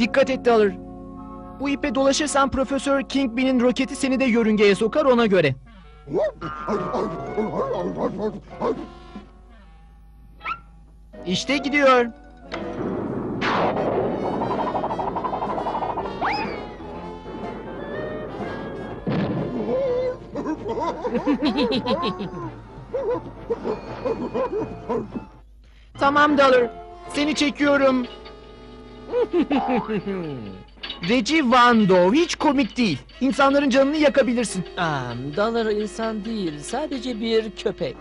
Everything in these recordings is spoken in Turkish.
Dikkat et Dalır. Bu ipe dolaşırsan Profesör Kingpin'in roketi seni de yörüngeye sokar ona göre. İşte gidiyor. Tamam Dalır. Seni çekiyorum. Reggie Vando hiç komik değil. İnsanların canını yakabilirsin. Aa, Dollar insan değil, sadece bir köpek.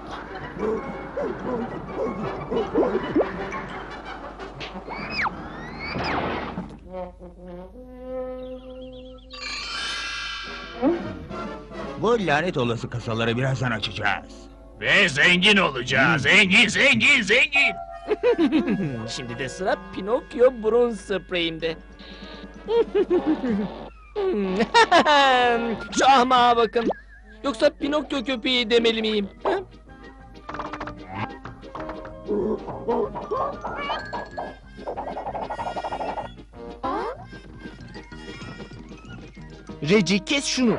Bu lanet olası kasaları birazdan açacağız. Ve zengin olacağız. Zengin, zengin, zengin. Şimdi de sıra Pinokyo burun spreyimde. Şu ahmağa bakın. Yoksa Pinokyo köpeği demeli miyim? ha? Reggie kes şunu.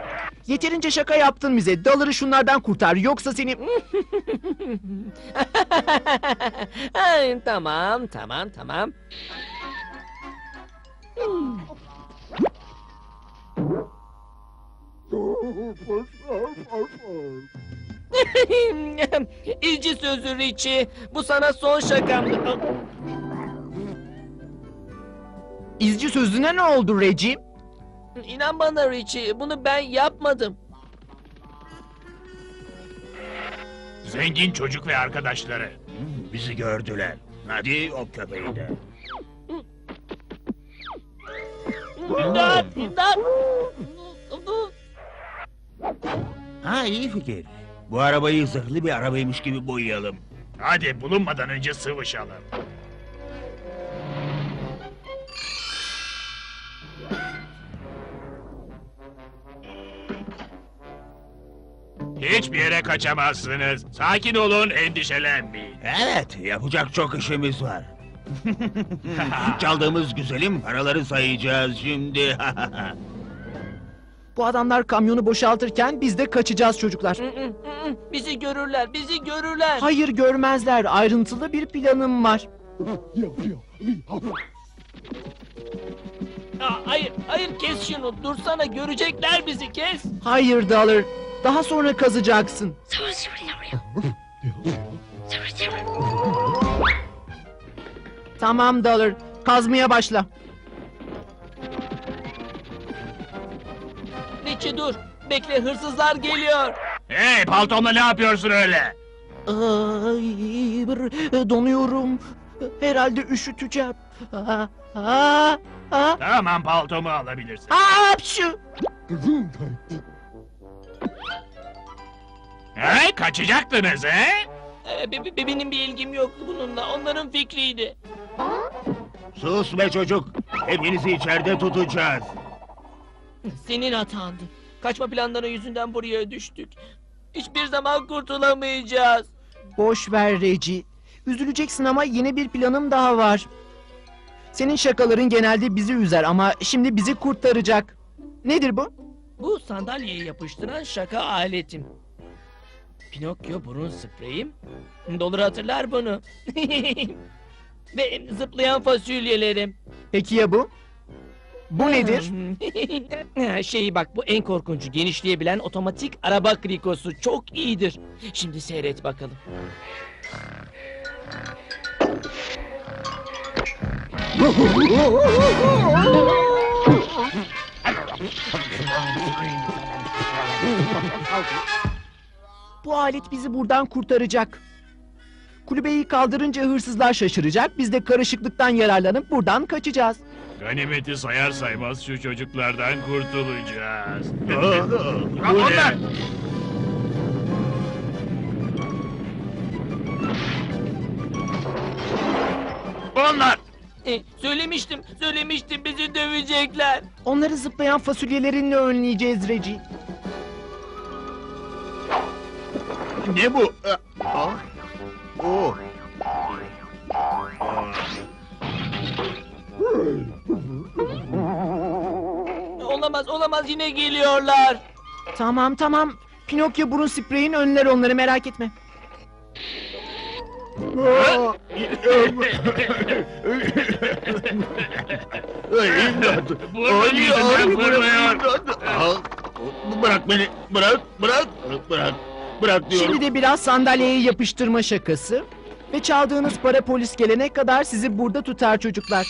Yeterince şaka yaptın bize. Dalır'ı şunlardan kurtar. Yoksa seni... Ay, tamam, tamam, tamam. İlci sözü Richie. Bu sana son şakamdı. İzci sözüne ne oldu Reggie? İnan bana Richie, bunu ben yapmadım. Zengin çocuk ve arkadaşları. Bizi gördüler. Hadi o köpeği de. İmdat, imdat. Ha iyi fikir. Bu arabayı zırhlı bir arabaymış gibi boyayalım. Hadi bulunmadan önce sıvışalım. Hiçbir yere kaçamazsınız. Sakin olun, endişelenmeyin. Evet, yapacak çok işimiz var. Çaldığımız güzelim paraları sayacağız şimdi. Bu adamlar kamyonu boşaltırken biz de kaçacağız çocuklar. Bizi görürler, bizi görürler. Hayır görmezler. Ayrıntılı bir planım var. Aa, hayır, hayır kes şunu. Dursana görecekler bizi kes. Hayır Dalır. Daha sonra kazacaksın. Tamam Dalır. Kazmaya başla. Richie dur. Bekle hırsızlar geliyor. Hey paltomla ne yapıyorsun öyle? Ay, bir- donuyorum. Herhalde üşüteceğim. Aa, aa, aa, Tamam paltomu alabilirsin. hapşu. He, kaçacaktınız he? Ee, be- be- benim bir ilgim yoktu bununla. Onların fikriydi. Sus be çocuk. Hepinizi içeride tutacağız. Senin hatandı. Kaçma planları yüzünden buraya düştük. Hiçbir zaman kurtulamayacağız. Boş ver Reci. Üzüleceksin ama yeni bir planım daha var. Senin şakaların genelde bizi üzer ama şimdi bizi kurtaracak. Nedir bu? Bu sandalyeye yapıştıran şaka aletim. Pinokyo burun spreyim. Dolur hatırlar bunu. Ve zıplayan fasulyelerim. Peki ya bu? Bu nedir? şey bak bu en korkuncu genişleyebilen otomatik araba krikosu çok iyidir. Şimdi seyret bakalım. Bu alet bizi buradan kurtaracak. Kulübeyi kaldırınca hırsızlar şaşıracak. Biz de karışıklıktan yararlanıp buradan kaçacağız. Ganimeti sayar saymaz şu çocuklardan kurtulacağız. Bu ne? Onlar! E, söylemiştim, söylemiştim bizi dövecekler. Onları zıplayan fasulyelerinle önleyeceğiz Reci. Ne bu? Aa, Oh. Aa. olamaz yine geliyorlar. Tamam tamam. Pinokyo burun spreyin önler onları merak etme. Ay, imdat. Vurma Ay, imdat. Al. Bırak beni. Bırak. Bırak. Bırak. Bırak diyorum. Şimdi de biraz sandalyeye yapıştırma şakası. Ve çaldığınız para polis gelene kadar sizi burada tutar çocuklar.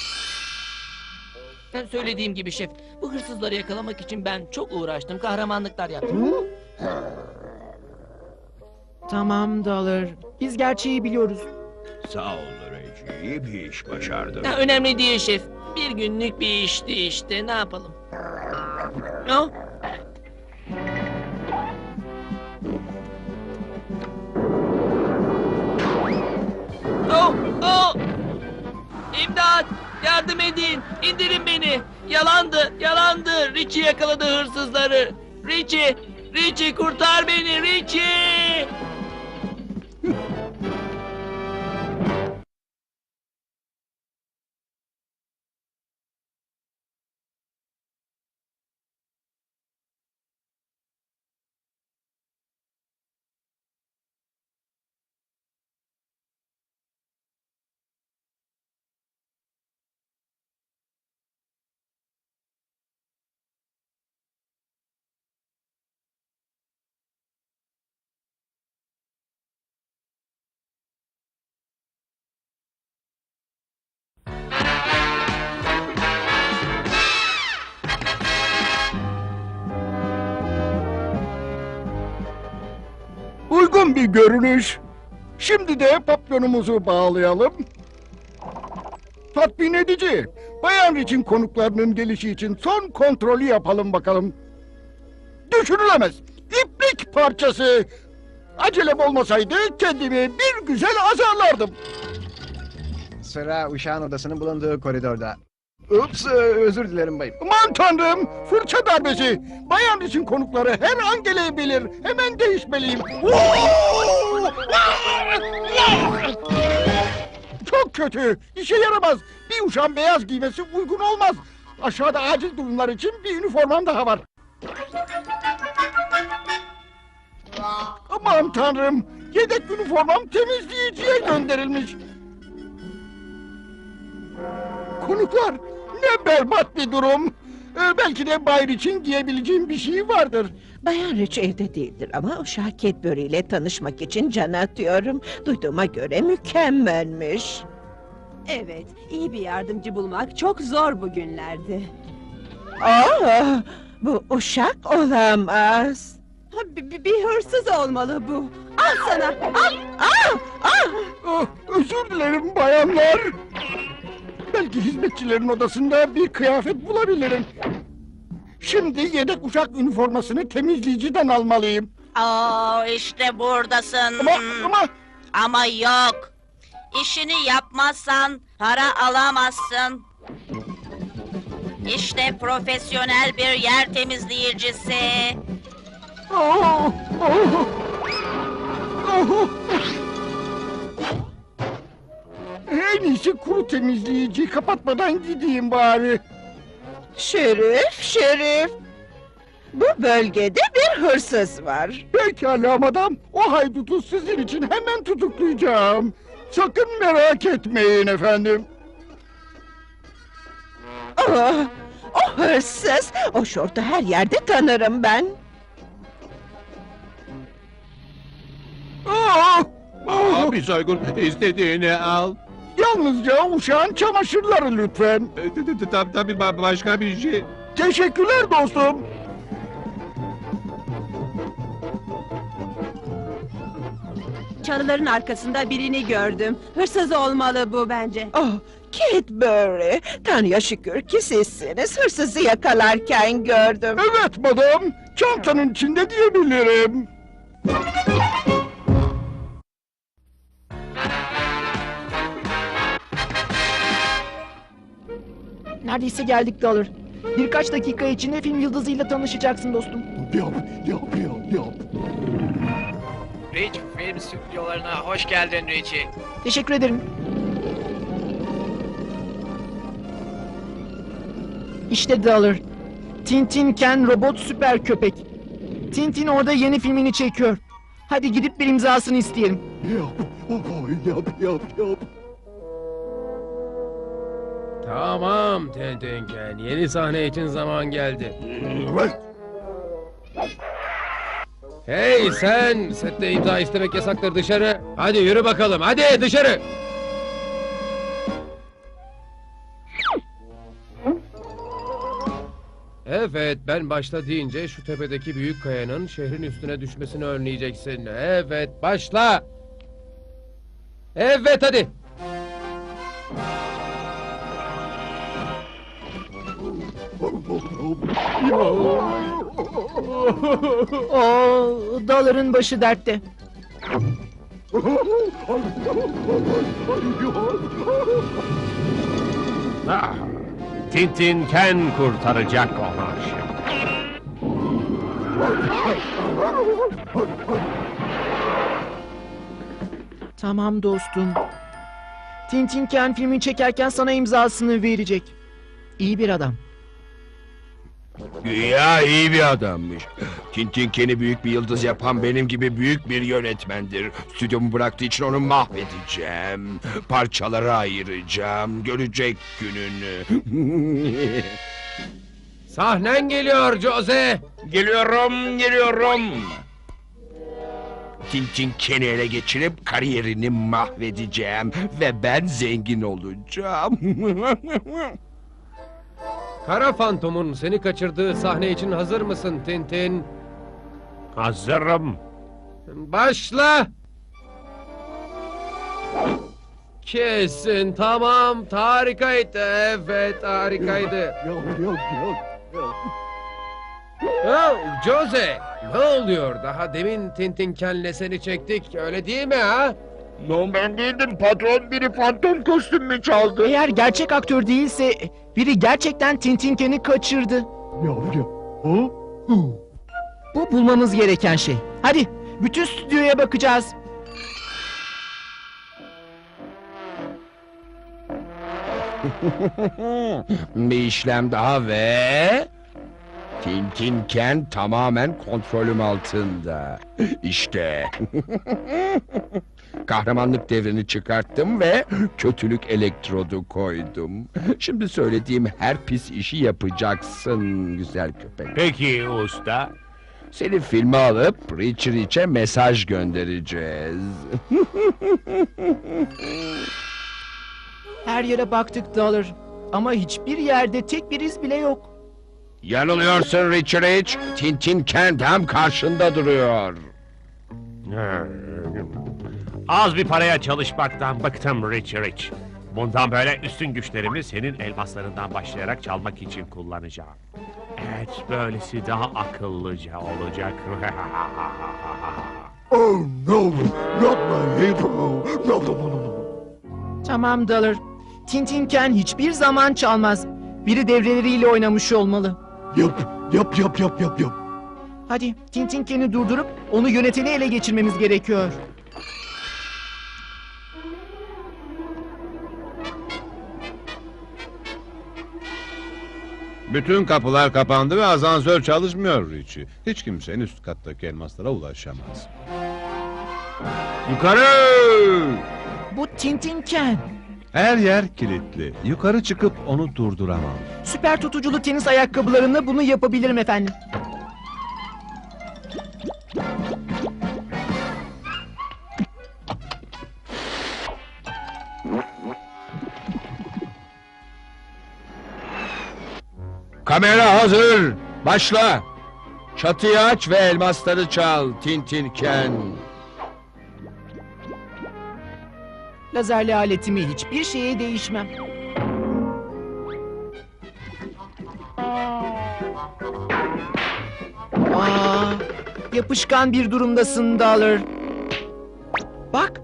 Ben söylediğim gibi şef, bu hırsızları yakalamak için ben çok uğraştım, kahramanlıklar yaptım. Tamam Dollar. Biz gerçeği biliyoruz. Sağ ol Reggie. İyi bir iş başardın. Ha, önemli değil şef. Bir günlük bir işti işte, ne yapalım? Ha? Oh! İmdat! Yardım edin! İndirin beni! Yalandı, yalandı! Richie yakaladı hırsızları! Richie! Richie kurtar beni! Richie! Bir görünüş. Şimdi de papyonumuzu bağlayalım. Tatmin edici. Bayan için konuklarının gelişi için son kontrolü yapalım bakalım. Düşünülemez. İplik parçası. Acelem olmasaydı kendimi bir güzel azarlardım. Sıra uşağın odasının bulunduğu koridorda. Ups, e, özür dilerim bayım. Aman tanrım fırça darbesi. Bayan için konukları her an gelebilir. Hemen değişmeliyim. Çok kötü. İşe yaramaz. Bir uşağın beyaz giymesi uygun olmaz. Aşağıda acil durumlar için bir üniformam daha var. Aman tanrım. Yedek üniformam temizleyiciye gönderilmiş. Konuklar ne berbat bir durum. Ee, belki de Bay için giyebileceğim bir şey vardır. Bayan Rich evde değildir ama o şaket böreğiyle tanışmak için can atıyorum. Duyduğuma göre mükemmelmiş. Evet, iyi bir yardımcı bulmak çok zor bugünlerde. Aa, bu uşak olamaz. Ha, bi- bi- bir hırsız olmalı bu. Al sana, al! Ah, özür dilerim bayanlar. Belki hizmetçilerin odasında bir kıyafet bulabilirim. Şimdi yedek uçak üniformasını temizleyiciden almalıyım. Oo işte buradasın. Ama ama Ama yok. İşini yapmazsan para alamazsın. İşte profesyonel bir yer temizleyicisi. Oh, oh, oh. En iyisi kuru temizleyici kapatmadan gideyim bari. Şerif, Şerif. Bu bölgede bir hırsız var. Pekala madam. O haydutu sizin için hemen tutuklayacağım. Sakın merak etmeyin efendim. Oh, o hırsız. O şortu her yerde tanırım ben. Ah, ah. Abi soygun istediğini al. Yalnızca uşağın çamaşırları lütfen. Tabii tabii ba- başka bir şey. Teşekkürler dostum. Çalıların arkasında birini gördüm. Hırsız olmalı bu bence. Oh, Cadbury. Tanrı'ya şükür ki sizsiniz. Hırsızı yakalarken gördüm. Evet madam. Çantanın içinde diyebilirim. Neredeyse geldik Dollar. Birkaç dakika içinde film yıldızıyla tanışacaksın dostum. Yap, yap, yap, yap. Rich film stüdyolarına hoş geldin Richie. Teşekkür ederim. İşte Dollar. Tintin Ken robot süper köpek. Tintin orada yeni filmini çekiyor. Hadi gidip bir imzasını isteyelim. Yap, yap, yap, yap. Tamam Tintinken. Yeni sahne için zaman geldi. Hey sen! Sette imza istemek yasaktır dışarı. Hadi yürü bakalım. Hadi dışarı. Evet ben başla deyince şu tepedeki büyük kayanın şehrin üstüne düşmesini önleyeceksin. Evet başla. Evet hadi. Oo, Dollar'ın başı dertte. Ah, Tintin Ken kurtaracak onu şimdi. Tamam dostum. Tintin Ken filmini çekerken sana imzasını verecek. İyi bir adam. Güya iyi bir adammış. Tintin Ken'i büyük bir yıldız yapan benim gibi büyük bir yönetmendir. Stüdyomu bıraktığı için onu mahvedeceğim. Parçalara ayıracağım. Görecek gününü. Sahnen geliyor Jose. geliyorum, geliyorum. Tintin Ken'i ele geçirip kariyerini mahvedeceğim. Ve ben zengin olacağım. Kara Fantom'un seni kaçırdığı sahne için hazır mısın Tintin? Hazırım. Başla! Kesin tamam harikaydı evet harikaydı. Yap, yap, yap, yap. Oh, Jose ne oluyor daha demin Tintin Ken'le seni çektik öyle değil mi ha? No ben değildim patron biri fantom kostümümü çaldı. Eğer gerçek aktör değilse biri gerçekten Tintin Ken'i kaçırdı. Yap. Ha? Hı. Bu bulmamız gereken şey. Hadi bütün stüdyoya bakacağız. bir işlem daha ve... Tintin Ken tamamen kontrolüm altında. İşte. Kahramanlık devrini çıkarttım ve kötülük elektrodu koydum. Şimdi söylediğim her pis işi yapacaksın güzel köpek. Peki usta. Seni filme alıp Rich Rich'e mesaj göndereceğiz. Her yere baktık Dollar. Ama hiçbir yerde tek bir iz bile yok. Yanılıyorsun Rich Rich. Tintin Ken tam karşında duruyor. Az bir paraya çalışmaktan bıktım Rich Rich. Bundan böyle üstün güçlerimi senin elmaslarından başlayarak çalmak için kullanacağım. Evet, böylesi daha akıllıca olacak. Oh no, not my hero. No, no, no, no. Tamam Dollar. Tintin Ken hiçbir zaman çalmaz. Biri devreleriyle oynamış olmalı. Yap, yap, yap, yap, yap, yap. Hadi Tintin Ken'i durdurup onu yöneteni ele geçirmemiz gerekiyor. Bütün kapılar kapandı ve asansör çalışmıyor Richie. Hiç kimse en üst kattaki elmaslara ulaşamaz. Yukarı! Bu Tintin Ken. Her yer kilitli. Yukarı çıkıp onu durduramam. Süper tutuculu tenis ayakkabılarında bunu yapabilirim efendim. Kamera hazır. Başla. Çatıyı aç ve elmasları çal Tintin Ken. Lazerli aletimi hiçbir şeye değişmem. Aa, yapışkan bir durumdasın Dollar. Bak.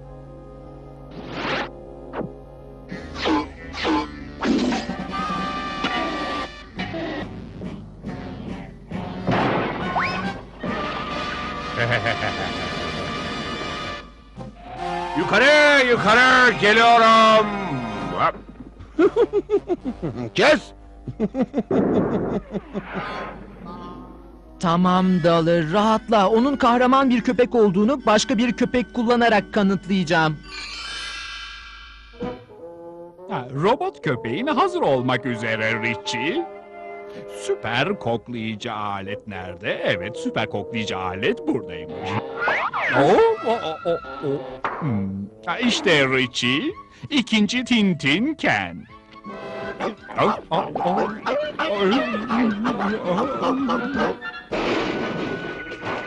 Geliyorum. Kes. Tamam Dalır rahatla. Onun kahraman bir köpek olduğunu başka bir köpek kullanarak kanıtlayacağım. Ha, robot köpeğin hazır olmak üzere Richie. Süper koklayıcı alet nerede? Evet, süper koklayıcı alet buradaymış. Oo, o, o, o, o. Hmm. Ha, işte Richie, ikinci Tintin Ken.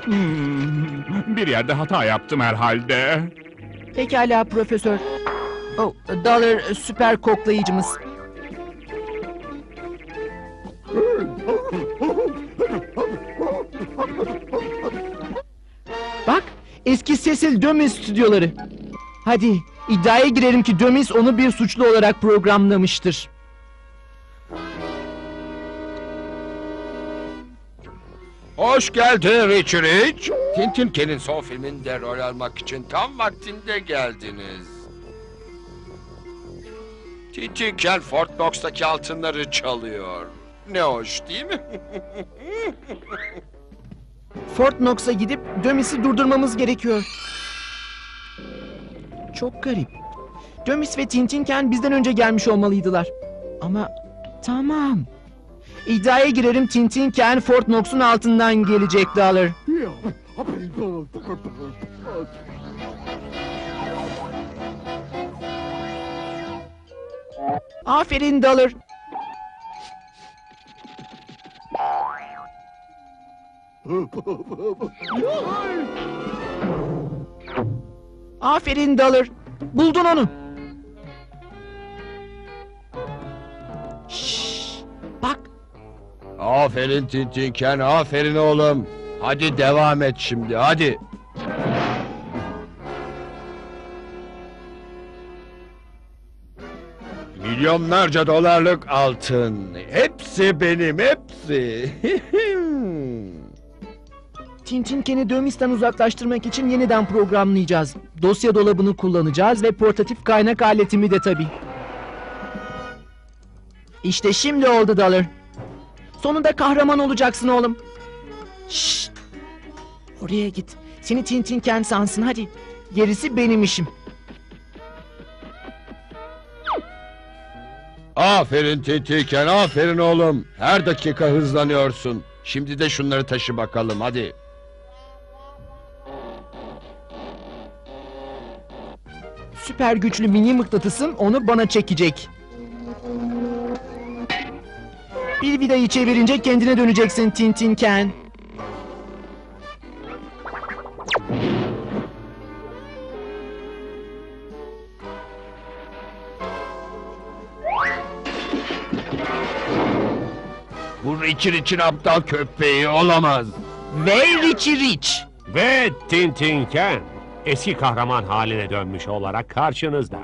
Hmm, bir yerde hata yaptım herhalde. Pekala profesör. Oh, Dalır süper koklayıcımız. Eski Cecil Dömis stüdyoları. Hadi iddiaya girerim ki Dömis onu bir suçlu olarak programlamıştır. Hoş geldin Richie Rich. Tintin Ken'in son filminde rol almak için tam vaktinde geldiniz. Tintin Ken Fort Knox'taki altınları çalıyor. Ne hoş değil mi? Fort Knox'a gidip Dömis'i durdurmamız gerekiyor. Çok garip. Dömis ve Tintinken bizden önce gelmiş olmalıydılar. Ama tamam. İddiaya girerim Tintinken Fort Knox'un altından gelecek Dollar. Aferin Dollar. Aferin Dollar. Buldun onu. Şşş, bak aferin Tintin Ken, aferin oğlum. Hadi devam et şimdi, hadi. Milyonlarca dolarlık altın. Hepsi benim, hepsi. Tintinken'i Dömis'ten uzaklaştırmak için yeniden programlayacağız. Dosya dolabını kullanacağız ve portatif kaynak aletimi de tabii. İşte şimdi oldu Dollar. Sonunda kahraman olacaksın oğlum. Şşt. Oraya git. Seni Tintinken sansın hadi. Gerisi benim işim. aferin Tintin Ken, aferin oğlum. Her dakika hızlanıyorsun. Şimdi de şunları taşı bakalım, hadi. Süper güçlü mini mıknatısım onu bana çekecek. Bir vidayı çevirince kendine döneceksin Tintinken. Bu Richard için aptal köpeği olamaz. Ve Richie Rich. Ve Tintin Ken eski kahraman haline dönmüş olarak karşınızda.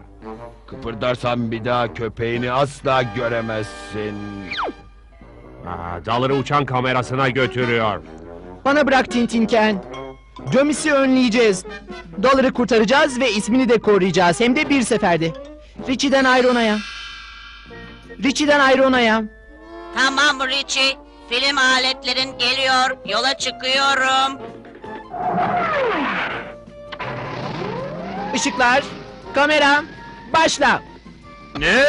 Kıpırdarsan bir daha köpeğini asla göremezsin. Aa, Dalır'ı uçan kamerasına götürüyor. Bana bırak Tintinken. Dömis'i önleyeceğiz. Dollar'ı kurtaracağız ve ismini de koruyacağız. Hem de bir seferde. Richie'den Irona'ya. Richie'den Irona'ya. Tamam Richie. Film aletlerin geliyor. Yola çıkıyorum. Işıklar, kamera, başla. Ne?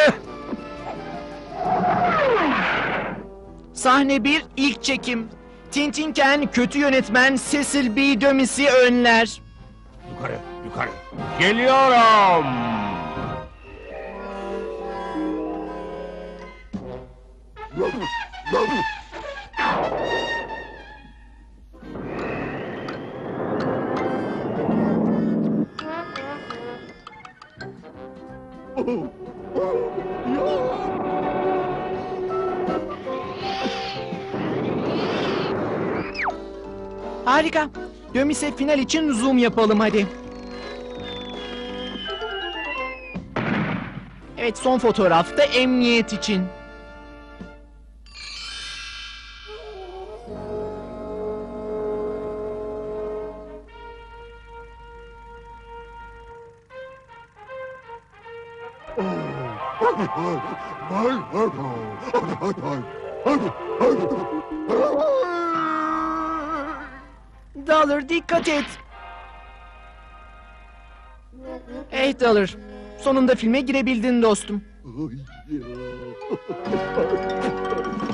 Sahne 1, ilk çekim. Tintinken kötü yönetmen Cecil B. Dömis'i önler. Yukarı, yukarı. Geliyorum. Harika. Dömis'e final için zoom yapalım hadi. Evet son fotoğrafta emniyet için. Dollar. Sonunda filme girebildin dostum.